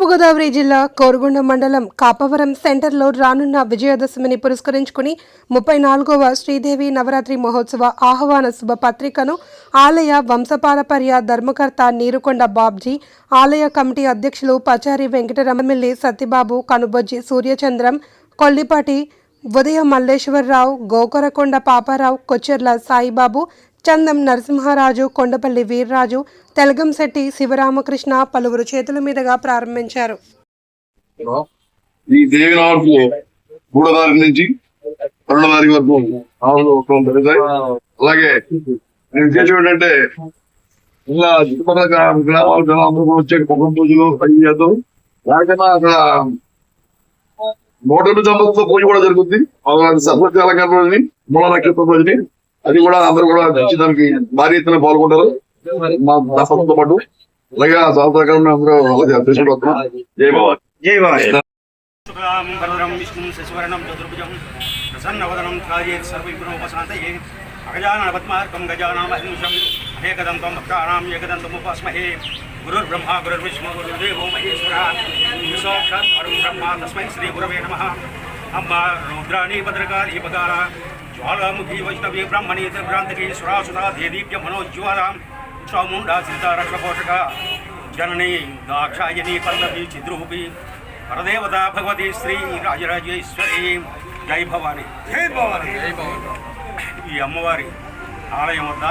తూర్పుగోదావరి జిల్లా కోరుగొండ మండలం కాపవరం సెంటర్లో రానున్న విజయదశమిని పురస్కరించుకుని ముప్పై నాలుగవ శ్రీదేవి నవరాత్రి మహోత్సవ ఆహ్వాన శుభ పత్రికను ఆలయ వంశపారపర్య ధర్మకర్త నీరుకొండ బాబ్జీ ఆలయ కమిటీ అధ్యక్షులు పచారి వెంకటరమమిల్లి సత్యబాబు కనుబొజ్జి సూర్యచంద్రం కొల్లిపాటి ఉదయ మల్లేశ్వరరావు గోకరకొండ పాపారావు కొచ్చెర్ల సాయిబాబు చందం నరసింహారాజు కొండపల్లి వీర్రాజు తెలగంశెట్టి శివరామకృష్ణ పలువురు చేతుల మీదుగా ప్రారంభించారు. ఈ దేవి నాలుగు మూడో తారీఖు నుంచి రెండో తారీఖు వరకు ఆవులు జరుగుతాయి అలాగే నేను ఉద్దేశం ఏంటంటే ఇలా చుట్టుపక్కల గ్రామాల జనాలు వచ్చే కుటుంబ పూజలు అవి చేద్దాం. లేకపోతే అక్కడ నూట ఎనిమిది సంవత్సరాల పూజ కూడా జరుగుతుంది అలాగే సర్వత్రి అలంకరణ మూల నక్షత్ర పూజని అది కూడా అందరూ కూడా వచ్చి దానికి భారీ ఎత్తున పాల్గొంటారు మా దసరంతో పాటు అలాగే ఆ సహకారం అందరూ అలాగే తీసుకుంటూ వస్తున్నాం జై భవాని జై బాబాయ్ శుక్లాం వరదరం విష్ణుం శశివర్ణం చతుర్భుజం ప్రసన్నవదనం ధ్యాయేత్ సర్వవిఘ్నోపశాంతయే అగజానన పద్మార్కం గజానామహింసం అనేకదంతం భక్తానాం ఏకదంతముపాస్మహే గురుర్బ్రహ్మ గురుర్విష్ణు గురుర్దేవో మహేశ్వర సాక్షాత్ పరం బ్రహ్మ తస్మై శ్రీ గురవే నమః అమ్మ రౌద్రాణి భద్రకాళీ పదాల జ్వాలాముఖి వైష్ణవి బ్రాహ్మణి త్రిభ్రాంతకి సురాసుతా దేదీప్య మనోజ్వాలాం చాముండా సీతారక్షపోషక జననీ దాక్షాయణి పల్లవి చిద్రూపి పరదేవత భగవతి శ్రీ రాజరాజేశ్వరి జై భవాని జై బాబాయ్ ఈ అమ్మవారి ఆలయం వద్ద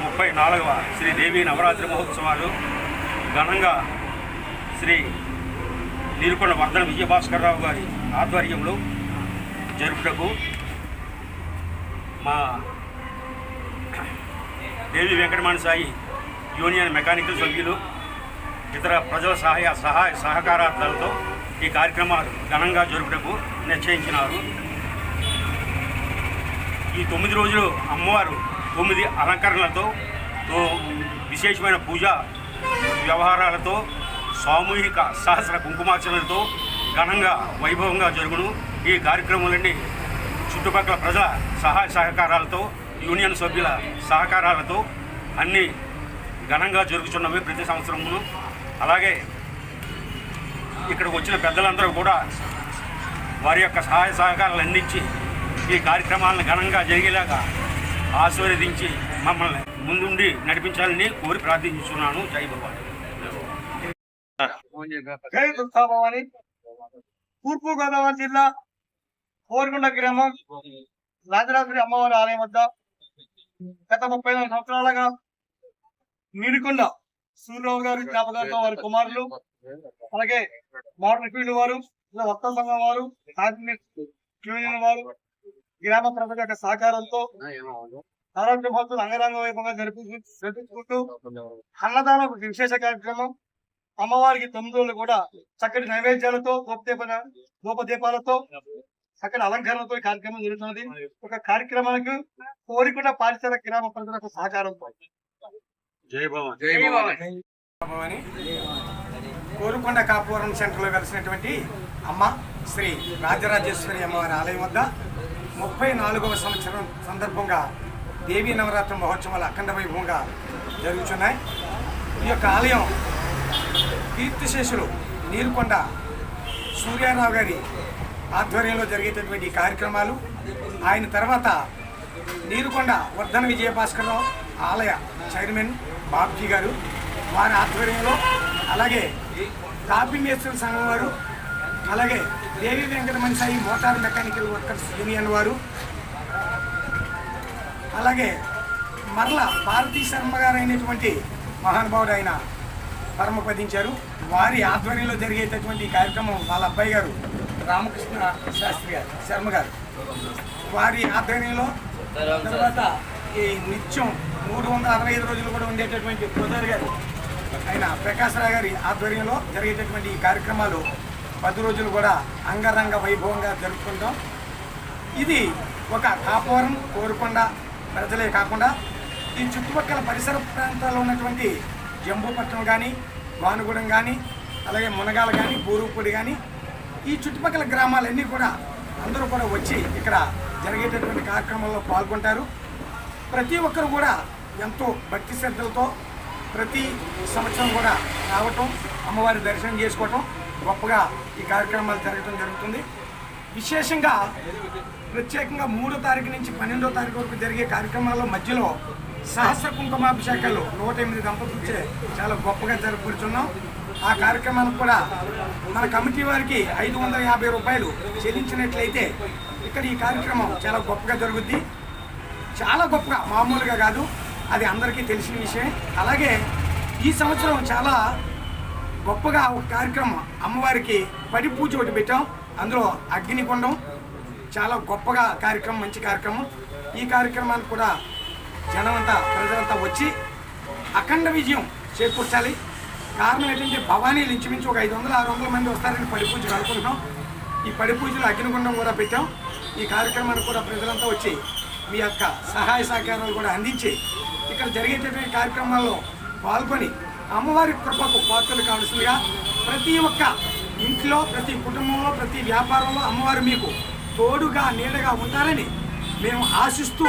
ముప్పై నాలుగవ శ్రీదేవి నవరాత్రి మహోత్సవాలు ఘనంగా శ్రీ నీరుకొండ వర్ధన విజయభాస్కర్రావు గారి ఆధ్వర్యంలో జరుపుటకు మా దేవి వెంకటమణ సాయి యూనియన్ మెకానికల్ సభ్యులు ఇతర ప్రజల సహాయ సహాయ సహకారాలతో ఈ కార్యక్రమాలు ఘనంగా జరుపుటకు నిశ్చయించినారు. ఈ తొమ్మిది రోజులు అమ్మవారు తొమ్మిది అలంకరణలతో విశేషమైన పూజ వ్యవహారాలతో సామూహిక సహస్ర కుంకుమార్చనలతో ఘనంగా వైభవంగా జరుగును. ఈ కార్యక్రమాలన్నీ చుట్టుపక్కల ప్రజల సహాయ సహకారాలతో యూనియన్ సభ్యుల సహకారాలతో అన్నీ ఘనంగా జరుగుతున్నవి ప్రతి సంవత్సరమును. అలాగే ఇక్కడికి వచ్చిన పెద్దలందరూ కూడా వారి యొక్క సహాయ సహకారాలు అందించి ఈ కార్యక్రమాలను ఘనంగా జరిగేలాగా ఆశీర్వదించి మమ్మల్ని ముందుండి నడిపించాలని కోరి ప్రార్థించున్నాను జై భగవాన్. తూర్పు గోదావరి జిల్లా కోరుకొండ గ్రామం రాజరాజురి అమ్మవారి ఆలయం వద్ద గత ముప్పై నాలుగు సంవత్సరాలుగా నీరుకొండ సూర్యరావు గారి జ్ఞాపకాలతో వారి కుమారులు అలాగే మోడల్ ఫీల్డ్ వారు ఇలా సంఘం వారు యూనియన్ వారు గ్రామ ప్రజల యొక్క సహకారంతో ఆరోగ్య భక్తులు అంగరంగ వైభవంగా జరిపి జరిపించుకుంటూ విశేష కార్యక్రమం అమ్మవారికి తొమ్మిది రోజులు కూడా చక్కటి నైవేద్యాలతో గోపదీప గోపదీపాలతో చక్కటి అలంకరణతో కార్యక్రమం జరుగుతున్నది. ఒక కార్యక్రమానికి కోరికొండ పారిశ్రామిక గ్రామ ప్రజలకు సహకారంతో జై భగవాన్ భవాని. కోరుకొండ కాపురం సెంటర్లో కలిసినటువంటి అమ్మ శ్రీ రాజరాజేశ్వరి అమ్మవారి ఆలయం వద్ద ముప్పై నాలుగవ సంవత్సరం సందర్భంగా దేవీ నవరాత్రి మహోత్సవాలు అఖండ వైభవంగా జరుగుతున్నాయి. ఈ యొక్క ఆలయం కీర్తిశేషులు నీరుకొండ సూర్యారావు గారి ఆధ్వర్యంలో జరిగేటటువంటి కార్యక్రమాలు. ఆయన తర్వాత నీరుకొండ వర్ధన విజయభాస్కరరావు ఆలయ చైర్మన్ బాబ్జీ గారు వారి ఆధ్వర్యంలో అలాగే కాపీ సంఘం వారు అలాగే Devi Venkatamani Sai motor mechanical workers union వారు అలాగే మరల భారతీ శర్మ గారు అయినటువంటి మహానుభావుడు ఆయన పరమపదించారు. వారి ఆధ్వర్యంలో జరిగేటటువంటి కార్యక్రమం వాళ్ళ అబ్బాయి గారు రామకృష్ణ శాస్త్రి గారు శర్మ గారు. వారి ఆధ్వర్యంలో తర్వాత ఈ నిత్యం మూడు వందల అరవై ఐదు రోజులు కూడా ఉండేటటువంటి ప్రధాని గారు ఆయన ప్రకాశ్రావు గారి ఆధ్వర్యంలో జరిగేటటువంటి ఈ కార్యక్రమాలు పది రోజులు కూడా అంగరంగ వైభవంగా జరుపుకుంటాం. ఇది ఒక కాపవరం కోరుకొండ ప్రజలే కాకుండా ఈ చుట్టుపక్కల పరిసర ప్రాంతాల్లో ఉన్నటువంటి జంబూపట్నం కానీ భానుగూడెం కానీ అలాగే మునగాల కానీ బూరుపూడి కానీ ఈ చుట్టుపక్కల గ్రామాలన్నీ కూడా అందరూ కూడా వచ్చి ఇక్కడ జరిగేటటువంటి కార్యక్రమంలో పాల్గొంటారు. ప్రతి ఒక్కరు కూడా ఎంతో భక్తి శ్రద్ధలతో ప్రతి సంవత్సరం కూడా రావటం అమ్మవారి దర్శనం చేసుకోవటం గొప్పగా ఈ కార్యక్రమాలు జరగటం జరుగుతుంది. విశేషంగా ప్రత్యేకంగా మూడో తారీఖు నుంచి పన్నెండో తారీఖు వరకు జరిగే కార్యక్రమాల్లో మధ్యలో సహస్ర కుంకుమాభిషేకాలు నూట ఎనిమిది దంపతులు చాలా గొప్పగా జరుపుకుంటున్నాం. ఆ కార్యక్రమానికి కూడా మన కమిటీ వారికి ఐదు వందల యాభై రూపాయలు చెల్లించినట్లయితే ఇక్కడ ఈ కార్యక్రమం చాలా గొప్పగా జరుగుద్ది. చాలా గొప్పగా మామూలుగా కాదు అది అందరికీ తెలిసిన విషయం అలాగే ఈ సంవత్సరం చాలా గొప్పగా ఒక కార్యక్రమం అమ్మవారికి పడి పూజ ఒకటి పెట్టాం. అందులో అగ్నికొండం చాలా గొప్పగా కార్యక్రమం మంచి కార్యక్రమం. ఈ కార్యక్రమానికి కూడా జనమంతా ప్రజలంతా వచ్చి అఖండ విజయం చేకూర్చాలి. కారణం ఏంటంటే భవానీలు ఇంచుమించు ఒక ఐదు వందల ఆరు వందల మంది వస్తారని పడి పూజలు అనుకుంటున్నాం. ఈ పడి పూజలు అగ్నిగుండం కూడా పెట్టాం. ఈ కార్యక్రమానికి కూడా ప్రజలంతా వచ్చి మీ యొక్క సహాయ సహకారాలు కూడా అందించి ఇక్కడ జరిగేటటువంటి కార్యక్రమాల్లో పాల్గొని అమ్మవారి కృపకు పాత్రలు కావాల్సిందిగా ప్రతి ఒక్క ఇంట్లో ప్రతి కుటుంబంలో ప్రతి వ్యాపారంలో అమ్మవారు మీకు తోడుగా నీడగా ఉంటారని మేము ఆశిస్తూ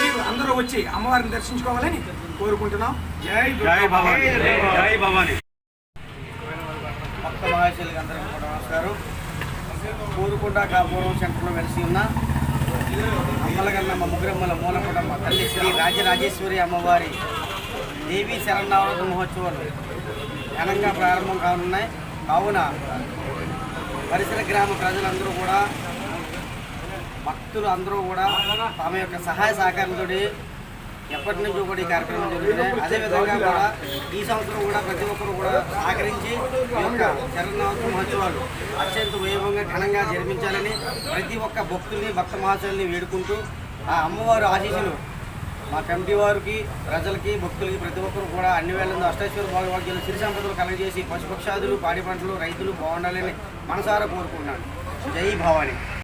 మీరు అందరూ వచ్చి అమ్మవారిని దర్శించుకోవాలని కోరుకుంటున్నాం. జై జై భవాని. జై భవాని. భక్త మహాశైలికి అందరికీ కూడా నమస్కారం. కోరుకుంట కాపురం సెంటర్లో వెలిసి ఉన్న అమ్మలగన్న ముగ్గురమ్మల మూలపుటమ్మ తల్లి శ్రీ రాజరాజేశ్వరి అమ్మవారి దేవీ శరణావరత మహోత్సవాలు ఘనంగా ప్రారంభం కానున్నాయి. కావున పరిసర గ్రామ ప్రజలందరూ కూడా భక్తులు అందరూ కూడా తమ యొక్క సహాయ సహకారంతో ఎప్పటి నుంచో కూడా ఈ కార్యక్రమం జరుగుతుంది అదేవిధంగా కూడా ఈ సంవత్సరం కూడా ప్రతి ఒక్కరు కూడా సహకరించి ఈ యొక్క శరణావతి మహోత్సవాలు అత్యంత వైభవంగా ఘనంగా జరిపించాలని ప్రతి ఒక్క భక్తుల్ని భక్త మహాశయుల్ని వేడుకుంటూ ఆ అమ్మవారు ఆశీస్సులు మా కమిటీ వారికి ప్రజలకి భక్తులకి ప్రతి ఒక్కరు కూడా అన్ని వేళల్లో అష్టేశ్వర భాగవాక్యాలు సిరి సంపదలు కలగజేసి పశుపక్షాదులు పాడి పంటలు రైతులు బాగుండాలని మనసారా కోరుకుంటున్నాను. జై భవాని.